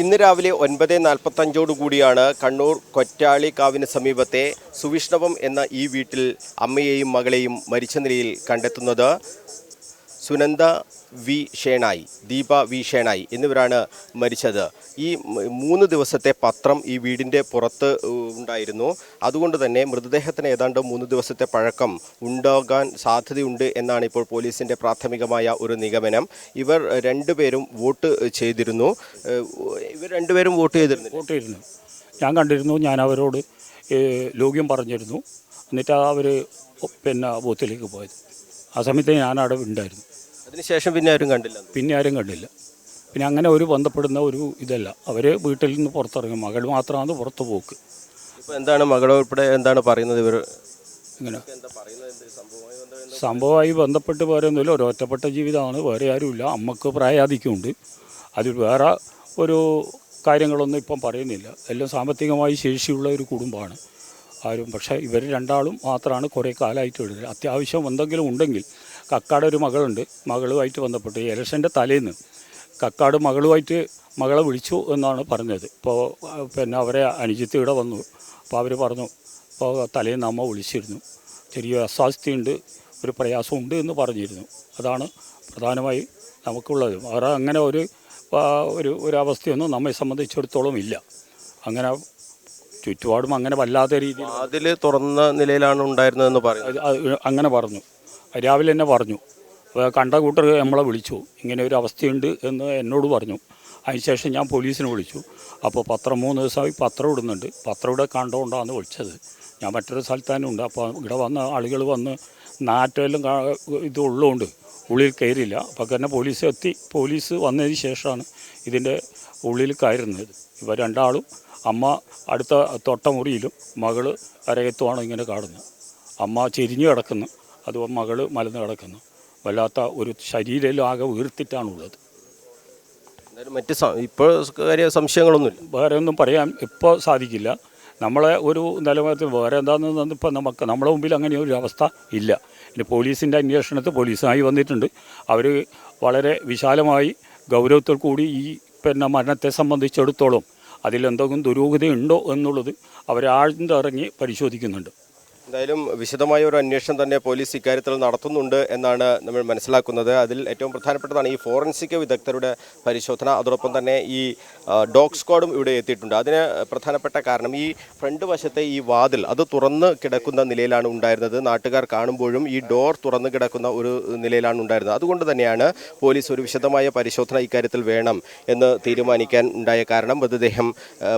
ഇന്ന് രാവിലെ ഒൻപത് നാൽപ്പത്തഞ്ചോടു കൂടിയാണ് കണ്ണൂർ കൊറ്റാളിക്കാവിന് സമീപത്തെ സുവിഷ്ണവം എന്ന ഈ വീട്ടിൽ അമ്മയെയും മകളെയും മരിച്ച നിലയിൽ കണ്ടെത്തുന്നത്. സുനന്ദ വി ഷേണായി ദീപ വി ഷേണായി എന്നിവരാണ് മരിച്ചത്. ഈ മൂന്ന് ദിവസത്തെ പത്രം ഈ വീടിന്റെ പുറത്ത് ഉണ്ടായിരുന്നു. അതുകൊണ്ട് തന്നെ മൃതദേഹത്തിന് ഏതാണ്ട് മൂന്ന് ദിവസത്തെ പഴക്കം ഉണ്ടാകാൻ സാധ്യതയുണ്ട് എന്നാണ് ഇപ്പോൾ പോലീസിന്റെ പ്രാഥമികമായ ഒരു നിഗമനം. ഇവർ രണ്ടുപേരും വോട്ട് ചെയ്തിരുന്നു. ഇവർ രണ്ടുപേരും വോട്ട് ചെയ്തിരുന്നു വോട്ട് ചെയ്തിരുന്നു. ഞാൻ കണ്ടിരുന്നു ഞാൻ അവരോട് ലോഗ്യം പറഞ്ഞിരുന്നു. എന്നിട്ട് അവർ പിന്നെ ബൂത്തിലേക്ക് പോയത്. ആ സമയത്ത് ഞാൻ അവിടെ ഉണ്ടായിരുന്നു. അതിനുശേഷം പിന്നെ ആരും കണ്ടില്ല. പിന്നെ ആരും കണ്ടില്ല. പിന്നെ അങ്ങനെ ഒരു ബന്ധപ്പെടുന്ന ഒരു ഇതല്ല. അവർ വീട്ടിൽ നിന്ന് പുറത്തിറങ്ങും. മകൾ മാത്രമാണ് പുറത്ത് പോക്ക്. ഇപ്പോൾ എന്താണ് മകളെ ഉൾപ്പെടെ എന്താണ് പറയുന്നത് ഇവർ ഇങ്ങനെ. സംഭവമായി ബന്ധപ്പെട്ട് വേറെ ഒന്നുമില്ല. ഒരു ഒറ്റപ്പെട്ട ജീവിതമാണ്. വേറെ ആരുമില്ല. അമ്മയ്ക്ക് പ്രായാധിക്യമുണ്ട്. അതിൽ വേറെ ഒരു കാര്യങ്ങളൊന്നും ഇപ്പം പറയുന്നില്ല. എല്ലാം സാമ്പത്തികമായി ശേഷിയുള്ള ഒരു കുടുംബമാണ് ആരും. പക്ഷേ ഇവർ രണ്ടാളും മാത്രമാണ് കുറേ കാലമായിട്ട് എഴുതുന്നത് അത്യാവശ്യം എന്തെങ്കിലും ഉണ്ടെങ്കിൽ കക്കാട് ഒരു മകളുണ്ട്. മകളുമായിട്ട് ബന്ധപ്പെട്ട് എലക്ഷന്റെ ഇലക്ഷന്റെ തലേന്ന് കക്കാട് മകളുമായിട്ട് മകളെ വിളിച്ചു എന്നാണ് പറഞ്ഞത്. ഇപ്പോൾ പിന്നെ അവരെ അനുജിത്ത് ഇവിടെ വന്നു. അപ്പോൾ അവർ പറഞ്ഞു ഇപ്പോൾ തലേന്ന് അമ്മ വിളിച്ചിരുന്നു. ചെറിയ അസ്വാസ്ഥ്യമുണ്ട് ഒരു പ്രയാസമുണ്ട് എന്ന് പറഞ്ഞിരുന്നു. അതാണ് പ്രധാനമായി നമുക്കുള്ളത്. അവർ അങ്ങനെ ഒരു ഒരു ഒരു അവസ്ഥയൊന്നും നമ്മെ സംബന്ധിച്ചിടത്തോളം ഇല്ല. അങ്ങനെ ചുറ്റുപാടും അങ്ങനെ വല്ലാത്ത രീതിയിൽ അതിൽ തുറന്ന നിലയിലാണ് ഉണ്ടായിരുന്നതെന്ന് അത് അങ്ങനെ പറഞ്ഞു. രാവിലെ തന്നെ പറഞ്ഞു. കണ്ട കൂട്ടർ നമ്മളെ വിളിച്ചു. ഇങ്ങനെ ഒരു അവസ്ഥയുണ്ട് എന്ന് എന്നോട് പറഞ്ഞു. അതിനുശേഷം ഞാൻ പോലീസിനെ വിളിച്ചു. അപ്പോൾ പത്രം മൂന്ന് ദിവസമായി പത്രം ഇടുന്നുണ്ട്. പത്രം ഇവിടെ കണ്ടുകൊണ്ടാണ് വിളിച്ചത്. ഞാൻ മറ്റൊരു സ്ഥലത്താനും ഉണ്ട്. അപ്പോൾ ഇവിടെ വന്ന ആളുകൾ വന്ന് നാറ്റെല്ലാം ഇത് ഉള്ളതുകൊണ്ട് ഉള്ളിൽ കയറിയില്ല. അപ്പോൾ തന്നെ പോലീസ് എത്തി. പോലീസ് വന്നതിന് ശേഷമാണ് ഇതിന്റെ ഉള്ളിൽ കയറുന്നത്. ഇവർ രണ്ടാളും അമ്മ അടുത്ത തൊട്ട മുറിയിലും മകൾ അരയത്തുമാണ് ഇങ്ങനെ കാണുന്നത്. അമ്മ ചെരിഞ്ഞു കിടക്കുന്നു. അത് മകൾ മലന്ന് കിടക്കുന്നു. വല്ലാത്ത ഒരു ശരീരം ആകെ വീർത്തിട്ടാണുള്ളത് മറ്റ് ഇപ്പോൾ കാര്യ സംശയങ്ങളൊന്നുമില്ല. വേറെ ഒന്നും പറയാൻ ഇപ്പോൾ സാധിക്കില്ല. നമ്മളെ ഒരു നിലവാരത്തിൽ വേറെ എന്താണെന്ന് ഇപ്പം നമുക്ക് നമ്മുടെ മുമ്പിൽ അങ്ങനെ ഒരു അവസ്ഥ ഇല്ല. ഇനി പോലീസിന്റെ അന്വേഷണത്തിൽ പോലീസുമായി വന്നിട്ടുണ്ട്. അവർ വളരെ വിശാലമായി ഗൗരവത്തിൽ കൂടി ഈ പിന്നെ മരണത്തെ സംബന്ധിച്ചിടത്തോളം അതിലെന്തെങ്കിലും ദുരൂഹതയുണ്ടോ എന്നുള്ളത് അവരാഴ്ന്നിറങ്ങി പരിശോധിക്കുന്നുണ്ട്. എന്തായാലും വിശദമായ ഒരു അന്വേഷണം തന്നെ പോലീസ് ഇക്കാര്യത്തിൽ നടത്തുന്നുണ്ട് എന്നാണ് നമ്മൾ മനസ്സിലാക്കുന്നത്. അതിൽ ഏറ്റവും പ്രധാനപ്പെട്ടതാണ് ഈ ഫോറൻസിക് വിദഗ്ധരുടെ പരിശോധന. അതോടൊപ്പം തന്നെ ഈ ഡോഗ് സ്ക്വാഡും ഇവിടെ എത്തിയിട്ടുണ്ട്. അതിന് പ്രധാനപ്പെട്ട കാരണം ഈ ഫ്രണ്ട് വശത്തെ ഈ വാതിൽ അത് തുറന്ന് കിടക്കുന്ന നിലയിലാണ് ഉണ്ടായിരുന്നത്. നാട്ടുകാർ കാണുമ്പോഴും ഈ ഡോർ തുറന്ന് കിടക്കുന്ന ഒരു നിലയിലാണ് ഉണ്ടായിരുന്നത്. അതുകൊണ്ട് തന്നെയാണ് പോലീസ് ഒരു വിശദമായ പരിശോധന ഇക്കാര്യത്തിൽ വേണം എന്ന് തീരുമാനിക്കാൻ ഉണ്ടായ കാരണം മൃതദേഹം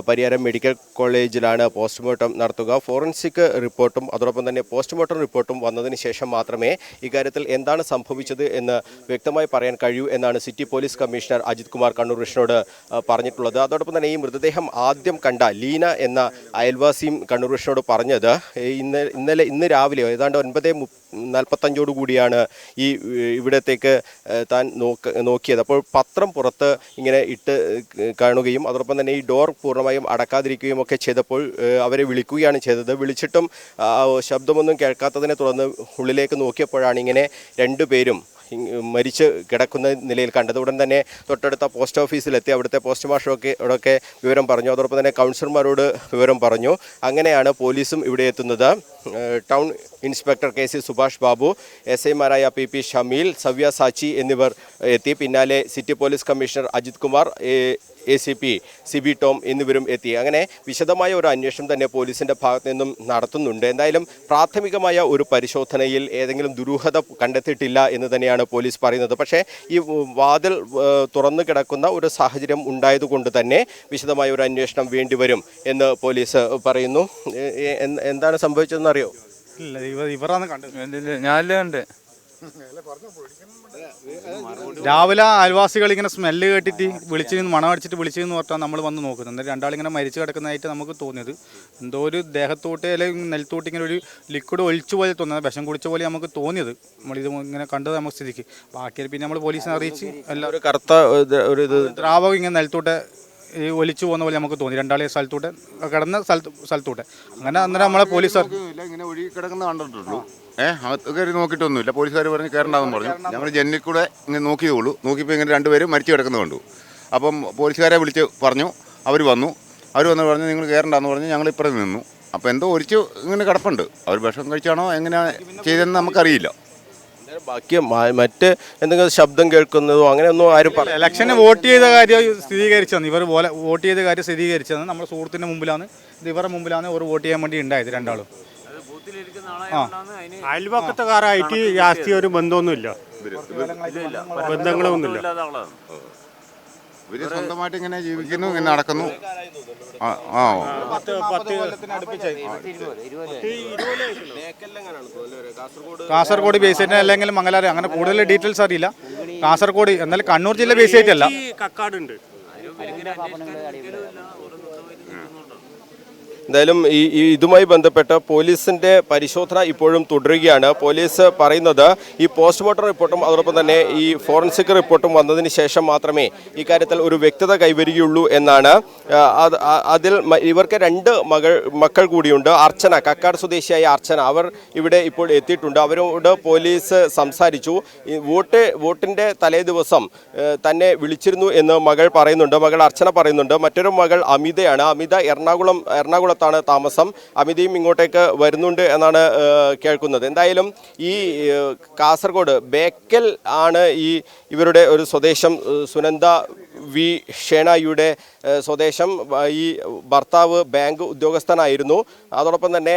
പരിയാരം മെഡിക്കൽ കോളേജിലാണ് പോസ്റ്റ്മോർട്ടം നടത്തുക. ഫോറൻസിക് റിപ്പോർട്ടും അതോടൊപ്പം തന്നെ പോസ്റ്റ്മോർട്ടം റിപ്പോർട്ടും വന്നതിന് ശേഷം മാത്രമേ ഇക്കാര്യത്തിൽ എന്താണ് സംഭവിച്ചത് എന്ന് വ്യക്തമായി പറയാൻ കഴിയൂ എന്നാണ് city police commissioner Ajith Kumar Kannur കൃഷ്ണനോട് പറഞ്ഞിട്ടുള്ളത്. അതോടൊപ്പം തന്നെ ഈ മൃതദേഹം ആദ്യം കണ്ട ലീന എന്ന അയൽവാസിയും കണ്ണൂർ കൃഷ്ണനോട് പറഞ്ഞത് ഇന്ന് ഇന്നലെ ഇന്ന് രാവിലെ ഏതാണ്ട് ഒൻപത് നാൽപ്പത്തഞ്ചോട് കൂടിയാണ് ഈ ഇവിടത്തേക്ക് താൻ നോക്ക നോക്കിയത്. അപ്പോൾ പത്രം പുറത്ത് ഇങ്ങനെ ഇട്ട് കാണുകയും അതോടൊപ്പം തന്നെ ഈ ഡോർ പൂർണമായും അടക്കാതിരിക്കുകയും ഒക്കെ ചെയ്തപ്പോൾ അവരെ വിളിക്കുകയാണ് ചെയ്തത്. വിളിച്ചിട്ടും ശബ്ദമൊന്നും കേൾക്കാത്തതിനെ തുടർന്ന് ഉള്ളിലേക്ക് നോക്കിയപ്പോഴാണ് ഇങ്ങനെ രണ്ടുപേരും മരിച്ച് കിടക്കുന്ന നിലയിൽ കണ്ടത് ഉടൻ തന്നെ തൊട്ടടുത്ത പോസ്റ്റ് ഓഫീസിലെത്തി. അവിടുത്തെ പോസ്റ്റ് മാസ്റ്ററൊക്കെ വിവരം പറഞ്ഞു. അതോടൊപ്പം തന്നെ കൗൺസിലർമാരോട് വിവരം പറഞ്ഞു. അങ്ങനെയാണ് പോലീസും ഇവിടെ എത്തുന്നത്. Town inspector K C Subhash Babu S ഐമാരായ പി പി ഷമീൽ സവ്യ സാച്ചി എന്നിവർ എത്തി. പിന്നാലെ city police commissioner Ajith Kumar A C P C B Tom എന്നിവരും എത്തി. അങ്ങനെ വിശദമായ ഒരു അന്വേഷണം തന്നെ പോലീസിന്റെ ഭാഗത്തു നിന്നും നടത്തുന്നുണ്ട്. എന്തായാലും പ്രാഥമികമായ ഒരു പരിശോധനയിൽ ഏതെങ്കിലും ദുരൂഹത കണ്ടെത്തിയിട്ടില്ല എന്ന് തന്നെയാണ് പോലീസ് പറയുന്നത്. പക്ഷേ ഈ വാതിൽ തുറന്നു കിടക്കുന്ന ഒരു സാഹചര്യം ഉണ്ടായതുകൊണ്ട് തന്നെ വിശദമായ ഒരു അന്വേഷണം വേണ്ടിവരും എന്ന് പോലീസ് പറയുന്നു. എന്താണ് സംഭവിച്ചതെന്ന് അറിയോ? ഇല്ല ഇവർ ഇവരാണ് കണ്ടത്. ഞാനല്ലേ കണ്ട് രാവിലെ അയൽവാസികൾ ഇങ്ങനെ സ്മെല്ല് കേട്ടിട്ട് വിളിച്ചിരുന്ന് മണം അടിച്ചിട്ട് വിളിച്ചെന്ന് പറഞ്ഞാൽ നമ്മൾ വന്ന് നോക്കുന്നത്. എന്നിട്ട് രണ്ടാളിങ്ങനെ മരിച്ചു കിടക്കുന്നതായിട്ട് നമുക്ക് തോന്നിയത്. എന്തോ ഒരു ദേഹത്തോട്ട് അല്ലെങ്കിൽ നെൽത്തോട്ട് ഇങ്ങനെ ഒരു ലിക്വിഡ് ഒഴിച്ചു പോലെ തോന്നുന്നത് വിഷം കുടിച്ച പോലെ നമുക്ക് തോന്നിയത്. നമ്മളിത് ഇങ്ങനെ കണ്ടത് നമുക്ക് സ്ഥിതിക്ക്. ബാക്കി പിന്നെ നമ്മൾ പോലീസിനെ അറിയിച്ച് എല്ലാം ഒരു കറുത്ത ഒരു ഇത് ദ്രാവകം ഇങ്ങനെ നിലത്തോട്ട് ഈ ഒലിച്ചു പോകുന്ന പോലെ നമുക്ക് തോന്നി. രണ്ടാളെ സ്ഥലത്തൂടെ കിടന്ന സ്ഥലത്ത് സ്ഥലത്തൂടെ. അങ്ങനെ അന്നേരം നമ്മളെ പോലീസ് ഇങ്ങനെ ഒഴുകി കിടക്കുന്ന കണ്ടിട്ടുള്ളൂ. ഏഹ് കയറി നോക്കിയിട്ടൊന്നുമില്ല. പോലീസുകാർ പറഞ്ഞ് കയറണ്ടാന്ന് പറഞ്ഞു. ഞങ്ങൾ ജനലിൽ കൂടെ ഇങ്ങനെ നോക്കിയതുള്ളൂ നോക്കിയപ്പോൾ ഇങ്ങനെ രണ്ടുപേരും മരിച്ചു കിടക്കുന്ന കണ്ടു. അപ്പം പോലീസുകാരെ വിളിച്ച് പറഞ്ഞു. അവർ വന്നു. അവർ വന്ന് പറഞ്ഞു നിങ്ങൾ കയറണ്ടെന്ന് പറഞ്ഞ് ഞങ്ങൾ ഇപ്പുറത്ത് നിന്നു അപ്പോൾ എന്തോ ഒരിച്ച് ഇങ്ങനെ കിടപ്പുണ്ട്. അവർ ഭക്ഷണം കഴിച്ചാണോ എങ്ങനെയാണ് ചെയ്തതെന്ന് നമുക്കറിയില്ല. ബാക്കി മറ്റ് എന്തെങ്കിലും ശബ്ദം കേൾക്കുന്നതോ അങ്ങനെയൊന്നും ആരും പറഞ്ഞു ഇലക്ഷന് വോട്ട് ചെയ്ത കാര്യം സ്ഥിരീകരിച്ചതാണ് ഇവർ പോലെ വോട്ട് ചെയ്ത കാര്യം സ്ഥിരീകരിച്ചതാണ് നമ്മുടെ സുഹൃത്തിന്റെ മുമ്പിലാണ് ഇത് ഇവരുടെ മുമ്പിലാണ് ഇവർ വോട്ട് ചെയ്യാൻ വേണ്ടി ഉണ്ടായത് രണ്ടാളും. അയൽവക്കത്തുകാരായിട്ട് ജാസ്തി ഒരു ബന്ധമൊന്നുമില്ല. ബന്ധങ്ങളൊന്നുമില്ല. ഇവർ സ്വന്തമായിട്ട് ഇങ്ങനെ ജീവിക്കുന്നു ഇങ്ങനെ നടക്കുന്നു. ആ ആ പത്ത് പത്ത് കാസർഗോഡ് ബേസ് ആയിട്ട് അല്ലെങ്കിൽ മംഗലാരം അങ്ങനെ കൂടുതൽ ഡീറ്റെയിൽസ് അറിയില്ല. കാസർഗോഡ് എന്നാലും കണ്ണൂർ ജില്ല ബേസ് ആയിട്ടല്ല. കക്കാടുണ്ട്. എന്തായാലും ഈ ഇതുമായി ബന്ധപ്പെട്ട് പോലീസിന്റെ പരിശോധന ഇപ്പോഴും തുടരുകയാണ്. പോലീസ് പറയുന്നത് ഈ പോസ്റ്റ്മോർട്ടം റിപ്പോർട്ടും അതോടൊപ്പം തന്നെ ഈ ഫോറൻസിക് റിപ്പോർട്ടും വന്നതിന് ശേഷം മാത്രമേ ഇക്കാര്യത്തിൽ ഒരു വ്യക്തത കൈവരികയുള്ളൂ എന്നാണ്. അതിൽ ഇവർക്ക് രണ്ട് മകൾ മക്കൾ കൂടിയുണ്ട്. അർച്ചന കക്കാട് സ്വദേശിയായ അർച്ചന. അവർ ഇവിടെ ഇപ്പോൾ എത്തിയിട്ടുണ്ട്. അവരോട് പോലീസ് സംസാരിച്ചു. വോട്ട് വോട്ടിന്റെ തലേ ദിവസം തന്നെ വിളിച്ചിരുന്നു എന്ന് മകൾ പറയുന്നുണ്ട്. മകൾ അർച്ചന പറയുന്നുണ്ട്. മറ്റൊരു മകൾ അമിതയാണ്. അമിത എറണാകുളം എറണാകുളത്താണ് താമസം. അമിതയും ഇങ്ങോട്ടേക്ക് വരുന്നുണ്ട് എന്നാണ് കേൾക്കുന്നത്. എന്തായാലും ഈ കാസർഗോഡ് ബേക്കൽ ആണ് ഈ ഇവരുടെ ഒരു സ്വദേശം. സുനന്ദ വി. ഷേണായിയുടെ സ്വദേശം. ഈ ഭർത്താവ് ബാങ്ക് ഉദ്യോഗസ്ഥനായിരുന്നു. അതോടൊപ്പം തന്നെ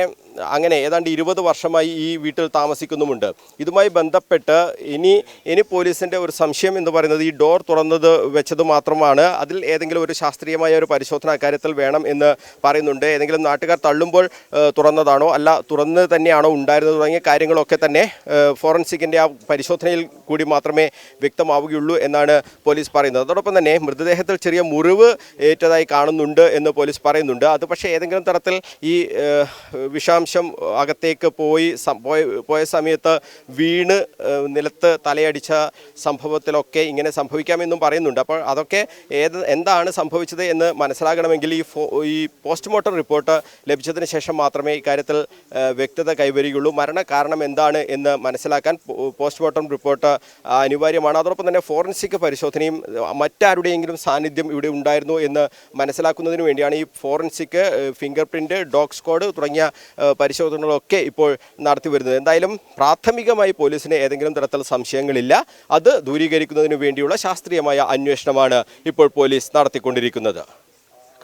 അങ്ങനെ ഏതാണ്ട് ഇരുപത് വർഷമായി ഈ വീട്ടിൽ താമസിക്കുന്നുമുണ്ട്. ഇതുമായി ബന്ധപ്പെട്ട് ഇനി ഇനി പോലീസിന്റെ ഒരു സംശയം എന്ന് പറയുന്നത് ഈ ഡോർ തുറന്നത് വെച്ചത് മാത്രമാണ്. അതിൽ ഏതെങ്കിലും ഒരു ശാസ്ത്രീയമായ ഒരു പരിശോധന അക്കാര്യത്തിൽ വേണം എന്ന് പറയുന്നുണ്ട്. ഏതെങ്കിലും നാട്ടുകാർ തള്ളുമ്പോൾ തുറന്നതാണോ? അല്ല തുറന്ന് തന്നെയാണോ ഉണ്ടായിരുന്നത് തുടങ്ങിയ കാര്യങ്ങളൊക്കെ തന്നെ ഫോറൻസിക്കിന്റെ ആ പരിശോധനയിൽ കൂടി മാത്രമേ വ്യക്തമാവുകയുള്ളൂ എന്നാണ് പോലീസ് പറയുന്നത്. അതോടൊപ്പം തന്നെ മൃതദേഹത്തിൽ ചെറിയ മുറിവ് ഏറ്റതായി കാണുന്നുണ്ട് എന്ന് പോലീസ് പറയുന്നുണ്ട്. അത് പക്ഷേ ഏതെങ്കിലും തരത്തിൽ ഈ ഏഹ്, വിഷാംശം അകത്തേക്ക് പോയി പോയ- സമയത്ത് വീണ് നിലത്ത് തലയടിച്ച സംഭവത്തിലൊക്കെ ഇങ്ങനെ സംഭവിക്കാമെന്നും പറയുന്നുണ്ട്. അപ്പോൾ അതൊക്കെ ഏത് എന്താണ് സംഭവിച്ചത് എന്ന് മനസ്സിലാകണമെങ്കിൽ ഈ ഈ പോസ്റ്റ്മോർട്ടം റിപ്പോർട്ട് ലഭിച്ചതിന് ശേഷം മാത്രമേ ഇക്കാര്യത്തിൽ വ്യക്തത കൈവരികയുള്ളൂ. മരണ കാരണം എന്താണ് എന്ന് മനസ്സിലാക്കാൻ പോസ്റ്റ്മോർട്ടം റിപ്പോർട്ട് അനിവാര്യമാണ്. അതോടൊപ്പം തന്നെ ഫോറൻസിക് പരിശോധനയും മറ്റാരുടെയെങ്കിലും സാന്നിധ്യം ഇവിടെ ഉണ്ടായിരുന്നു എന്ന് മനസ്സിലാക്കുന്നതിന് വേണ്ടിയാണ് ഈ forensic fingerprint dog squad തുടങ്ങിയ പരിശോധനകളൊക്കെ ഇപ്പോൾ നടത്തി വരുന്നത്. എന്തായാലും പ്രാഥമികമായി പോലീസിന് ഏതെങ്കിലും തരത്തിൽ സംശയങ്ങളില്ല. അത് ദൂരീകരിക്കുന്നതിന് വേണ്ടിയുള്ള ശാസ്ത്രീയമായ അന്വേഷണമാണ് ഇപ്പോൾ പോലീസ് നടത്തിക്കൊണ്ടിരിക്കുന്നത്.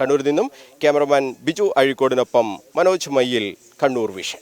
കണ്ണൂരിൽ നിന്നും ക്യാമറമാൻ ബിജു അഴിക്കോടിനൊപ്പം മനോജ് മയ്യിൽ കണ്ണൂർ വിഷൻ.